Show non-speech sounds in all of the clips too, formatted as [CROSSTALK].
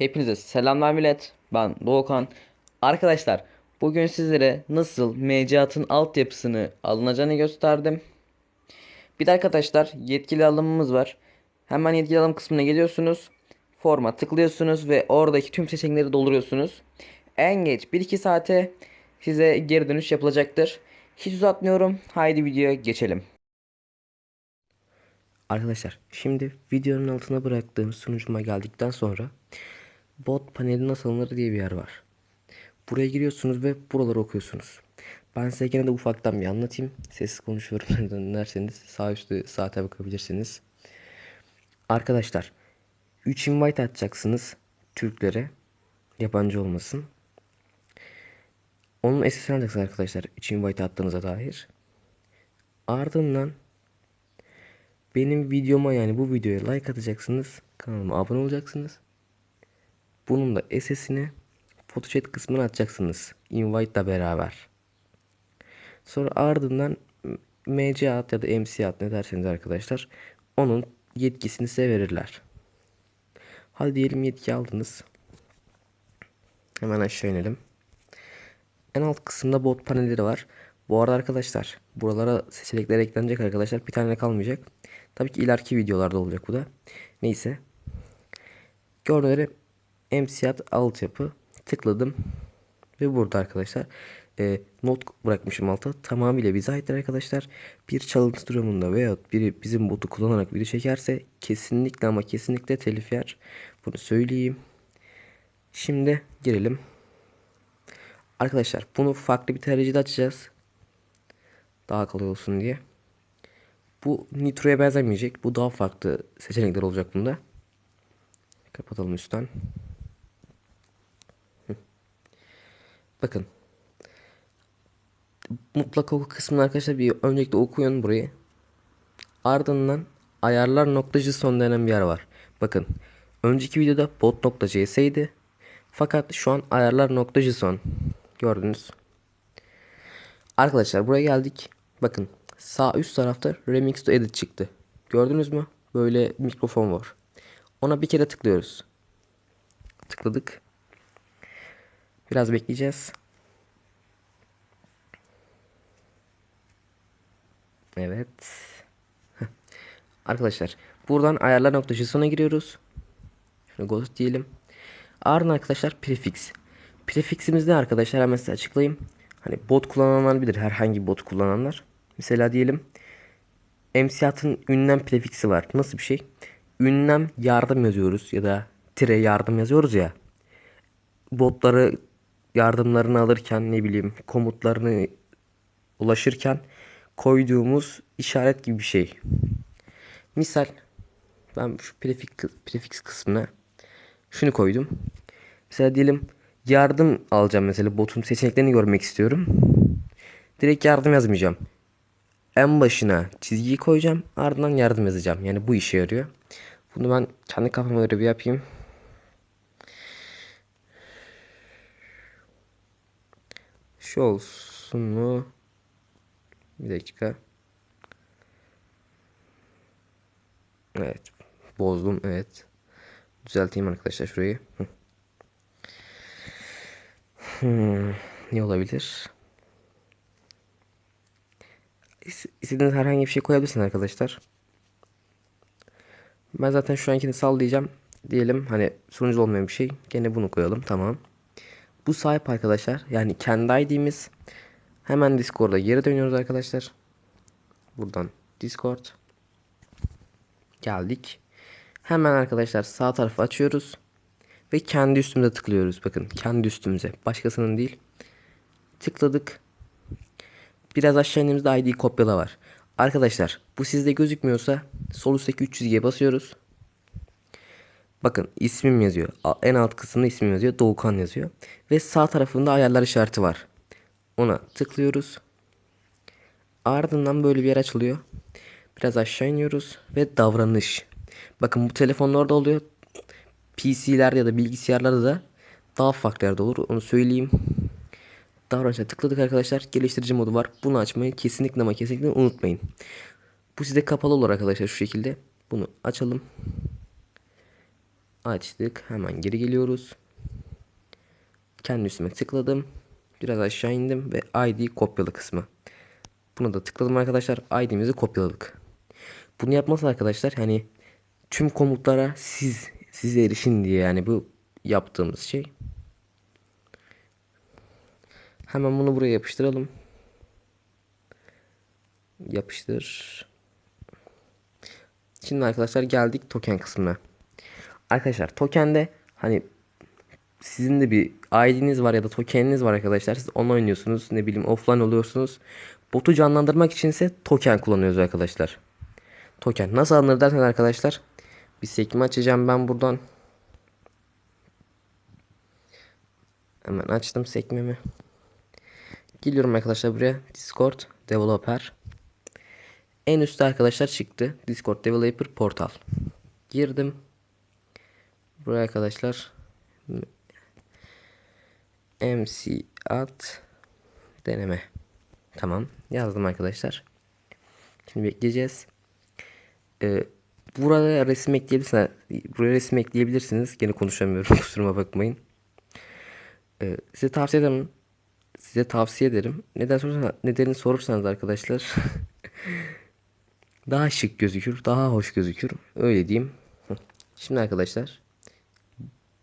Hepinize selamlar millet. Ben Doğukan. Arkadaşlar bugün sizlere nasıl mecatın altyapısını alınacağını gösterdim. Bir de arkadaşlar yetkili alımımız var. Hemen yetkili alım kısmına geliyorsunuz. Forma tıklıyorsunuz ve oradaki tüm seçenekleri dolduruyorsunuz. En geç 1-2 saate size geri dönüş yapılacaktır. Hiç uzatmıyorum. Haydi videoya geçelim. Arkadaşlar şimdi videonun altına bıraktığım sunucuma geldikten sonra bot paneli nasıl alınır diye bir yer var. Buraya giriyorsunuz ve buraları okuyorsunuz. Ben size gene de ufaktan bir anlatayım. Sessiz konuşuyorum [LAUGHS] derseniz sağ üstü saate bakabilirsiniz. Arkadaşlar 3 invite atacaksınız Türklere. Yabancı olmasın. Onun SS'ini alacaksınız arkadaşlar. 3 invite attığınıza dair. Ardından benim videoma yani bu videoya like atacaksınız. Kanalıma abone olacaksınız. Bunun da SS'ini photochat kısmına atacaksınız. Invite ile beraber. Sonra ardından MC at ya da MC at ne derseniz arkadaşlar. Onun yetkisini size verirler. Hadi diyelim yetki aldınız. Hemen aşağı inelim. En alt kısımda bot panelleri var. Bu arada arkadaşlar buralara seçenekler eklenecek arkadaşlar. Bir tane kalmayacak. Tabii ki ileriki videolarda olacak bu da. Neyse. Gördüğünüz MCAT altyapı tıkladım. Ve burada arkadaşlar e, not bırakmışım alta. Tamamıyla bize aittir arkadaşlar. Bir çalıntı durumunda veya biri bizim botu kullanarak video çekerse kesinlikle ama kesinlikle telif yer. Bunu söyleyeyim. Şimdi girelim. Arkadaşlar bunu farklı bir tarayıcıda açacağız. Daha kolay olsun diye. Bu Nitro'ya benzemeyecek. Bu daha farklı seçenekler olacak bunda. Kapatalım üstten. Bakın. Mutlak oku kısmını arkadaşlar bir öncelikle okuyun burayı. Ardından ayarlar noktacı son denen bir yer var. Bakın. Önceki videoda bot.cs'ydi. Fakat şu an ayarlar noktacı son. Gördünüz. Arkadaşlar buraya geldik. Bakın sağ üst tarafta Remix to Edit çıktı. Gördünüz mü? Böyle mikrofon var. Ona bir kere tıklıyoruz. Tıkladık. Biraz bekleyeceğiz. Evet. [LAUGHS] Arkadaşlar buradan ayarlar noktası sona giriyoruz. Şunu ghost diyelim. Ardından arkadaşlar prefix. Prefiximiz ne arkadaşlar? Hemen size açıklayayım. Hani bot kullananlar bilir. Herhangi bot kullananlar. Mesela diyelim MCAT'ın ünlem prefiksi var. Nasıl bir şey? Ünlem yardım yazıyoruz ya da tire yardım yazıyoruz ya. Botları yardımlarını alırken ne bileyim komutlarını ulaşırken koyduğumuz işaret gibi bir şey. Misal ben şu prefix, prefix kısmına şunu koydum. Mesela diyelim yardım alacağım mesela botun seçeneklerini görmek istiyorum. Direkt yardım yazmayacağım. En başına çizgiyi koyacağım. Ardından yardım yazacağım. Yani bu işe yarıyor. Bunu ben kendi kafama göre bir yapayım. Şu olsun mu? Bir dakika. Evet. Bozdum. Evet. Düzelteyim arkadaşlar şurayı. Hmm, ne olabilir? İstediğiniz herhangi bir şey koyabilirsiniz arkadaşlar. Ben zaten şu ankini sallayacağım. Diyelim hani sunucu olmayan bir şey. Gene bunu koyalım. Tamam. Bu sahip arkadaşlar. Yani kendi ID'miz. Hemen Discord'a geri dönüyoruz arkadaşlar. Buradan Discord. Geldik. Hemen arkadaşlar sağ tarafı açıyoruz. Ve kendi üstümüze tıklıyoruz. Bakın kendi üstümüze. Başkasının değil. Tıkladık. Biraz aşağı indiğimizde ID kopyala var. Arkadaşlar bu sizde gözükmüyorsa sol üstteki 3 çizgiye basıyoruz. Bakın ismim yazıyor. En alt kısmında ismim yazıyor. Doğukan yazıyor. Ve sağ tarafında ayarlar işareti var. Ona tıklıyoruz. Ardından böyle bir yer açılıyor. Biraz aşağı iniyoruz ve davranış. Bakın bu telefonlarda oluyor. PC'lerde ya da bilgisayarlarda da daha farklı yerde olur. Onu söyleyeyim. Davranışa tıkladık arkadaşlar. Geliştirici modu var. Bunu açmayı kesinlikle ama kesinlikle unutmayın. Bu size kapalı olur arkadaşlar şu şekilde. Bunu açalım. Açtık. Hemen geri geliyoruz. Kendi üstüme tıkladım. Biraz aşağı indim ve ID kopyala kısmı. Buna da tıkladım arkadaşlar. ID'mizi kopyaladık. Bunu yapması arkadaşlar hani tüm komutlara siz size erişin diye yani bu yaptığımız şey. Hemen bunu buraya yapıştıralım. Yapıştır. Şimdi arkadaşlar geldik token kısmına. Arkadaşlar tokende hani sizin de bir ID'niz var ya da tokeniniz var arkadaşlar. Siz onu oynuyorsunuz. Ne bileyim offline oluyorsunuz. Botu canlandırmak içinse token kullanıyoruz arkadaşlar. Token nasıl alınır dersen arkadaşlar. Bir sekme açacağım ben buradan. Hemen açtım sekmemi. Geliyorum arkadaşlar buraya. Discord Developer. En üstte arkadaşlar çıktı. Discord Developer Portal. Girdim. Buraya arkadaşlar MC at deneme. Tamam. Yazdım arkadaşlar. Şimdi bekleyeceğiz. Ee, burada resim ekleyebilirsiniz. Buraya resim ekleyebilirsiniz. Gene konuşamıyorum. [LAUGHS] Kusuruma bakmayın. Ee, size tavsiye ederim. Size tavsiye ederim. Neden sorarsanız, nedenini sorursanız arkadaşlar. [LAUGHS] daha şık gözükür. Daha hoş gözükür. Öyle diyeyim. Şimdi arkadaşlar.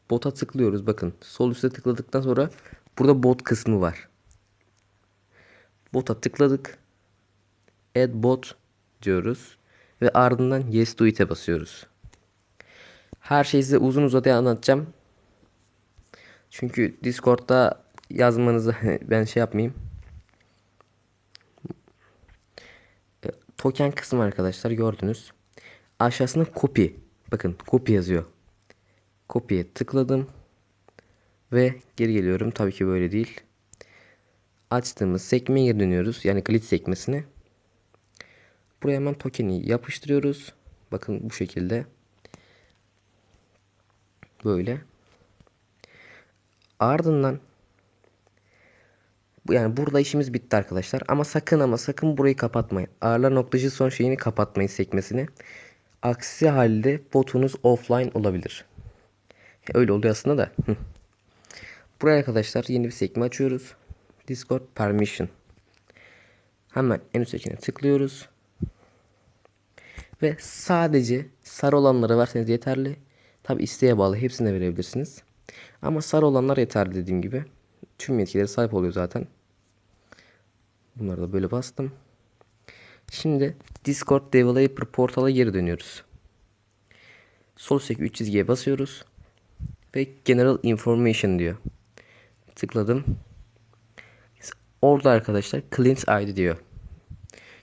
Bota tıklıyoruz. Bakın. Sol üstte tıkladıktan sonra burada bot kısmı var. Bota tıkladık. Add bot diyoruz. Ve ardından yes do it'e basıyoruz. Her şeyi size uzun uzadıya anlatacağım. Çünkü Discord'da yazmanızı [LAUGHS] ben şey yapmayayım. E, token kısmı arkadaşlar gördünüz. Aşağısında copy. Bakın copy yazıyor. Copy'ye tıkladım. Ve geri geliyorum. Tabii ki böyle değil. Açtığımız sekmeye geri dönüyoruz. Yani glitch sekmesine. Buraya hemen token'i yapıştırıyoruz. Bakın bu şekilde. Böyle. Ardından yani burada işimiz bitti arkadaşlar. Ama sakın ama sakın burayı kapatmayın. Ağırlar noktacı son şeyini kapatmayın sekmesini. Aksi halde botunuz offline olabilir. Öyle oluyor aslında da. Buraya arkadaşlar yeni bir sekme açıyoruz. Discord permission. Hemen en üst seçeneğe tıklıyoruz. Ve sadece sarı olanları verseniz yeterli. Tabi isteğe bağlı hepsine verebilirsiniz. Ama sarı olanlar yeterli dediğim gibi. Tüm yetkileri sahip oluyor zaten. Bunları da böyle bastım. Şimdi Discord Developer portala geri dönüyoruz. Sol üstteki 3 çizgiye basıyoruz. Ve General Information diyor. Tıkladım. Orada arkadaşlar Client ID diyor.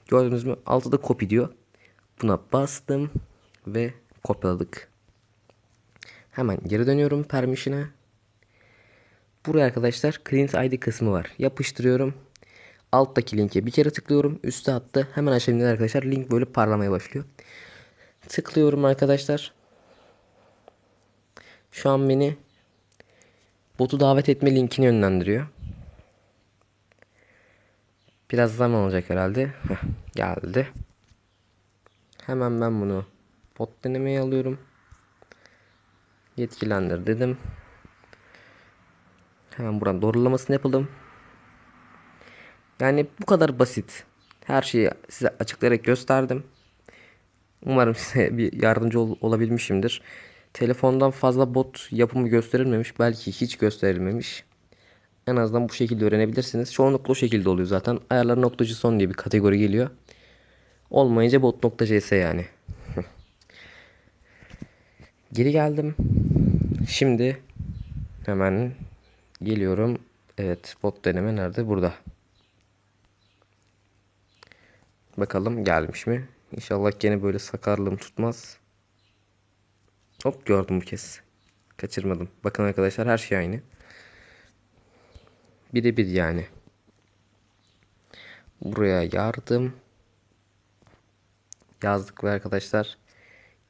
Gördünüz mü? Altta da copy diyor. Buna bastım ve kopyaladık. Hemen geri dönüyorum permission'a. Buraya arkadaşlar Client ID kısmı var. Yapıştırıyorum. Alttaki linke bir kere tıklıyorum. Üste attı. Hemen aşağıya arkadaşlar link böyle parlamaya başlıyor. Tıklıyorum arkadaşlar. Şu an beni botu davet etme linkini yönlendiriyor. Biraz zaman olacak herhalde. Heh, geldi. Hemen ben bunu bot denemeye alıyorum. Yetkilendir dedim. Hemen buradan doğrulamasını yapalım. Yani bu kadar basit. Her şeyi size açıklayarak gösterdim. Umarım size bir yardımcı ol olabilmişimdir. Telefondan fazla bot yapımı gösterilmemiş. Belki hiç gösterilmemiş. En azından bu şekilde öğrenebilirsiniz. Çoğunlukla o şekilde oluyor zaten. Ayarlar noktacı son diye bir kategori geliyor. Olmayınca bot nokta cs yani. [LAUGHS] Geri geldim. Şimdi hemen geliyorum. Evet bot deneme nerede? Burada. Bakalım gelmiş mi? İnşallah gene böyle sakarlığım tutmaz. Hop gördüm bu kez. Kaçırmadım. Bakın arkadaşlar her şey aynı. Birebir yani. Buraya yardım. Yazdık ve arkadaşlar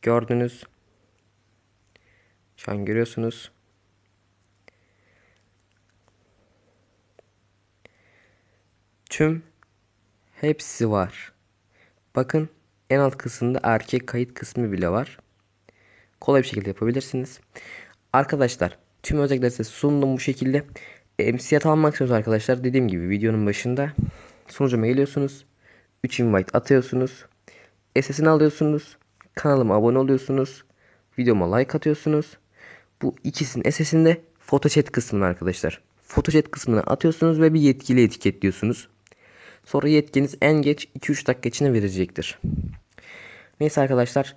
gördünüz. Şu an görüyorsunuz. Tüm hepsi var. Bakın en alt kısımda erkek kayıt kısmı bile var. Kolay bir şekilde yapabilirsiniz. Arkadaşlar tüm özellikleri size sundum bu şekilde. MCAT almak istiyorsanız arkadaşlar dediğim gibi videonun başında sunucuma geliyorsunuz. 3 invite atıyorsunuz. SS'ini alıyorsunuz. Kanalıma abone oluyorsunuz. Videoma like atıyorsunuz. Bu ikisinin SS'inde photochat kısmına arkadaşlar. Photochat kısmına atıyorsunuz ve bir yetkili etiketliyorsunuz. Sonra yetkiniz en geç 2-3 dakika içinde verecektir. Neyse arkadaşlar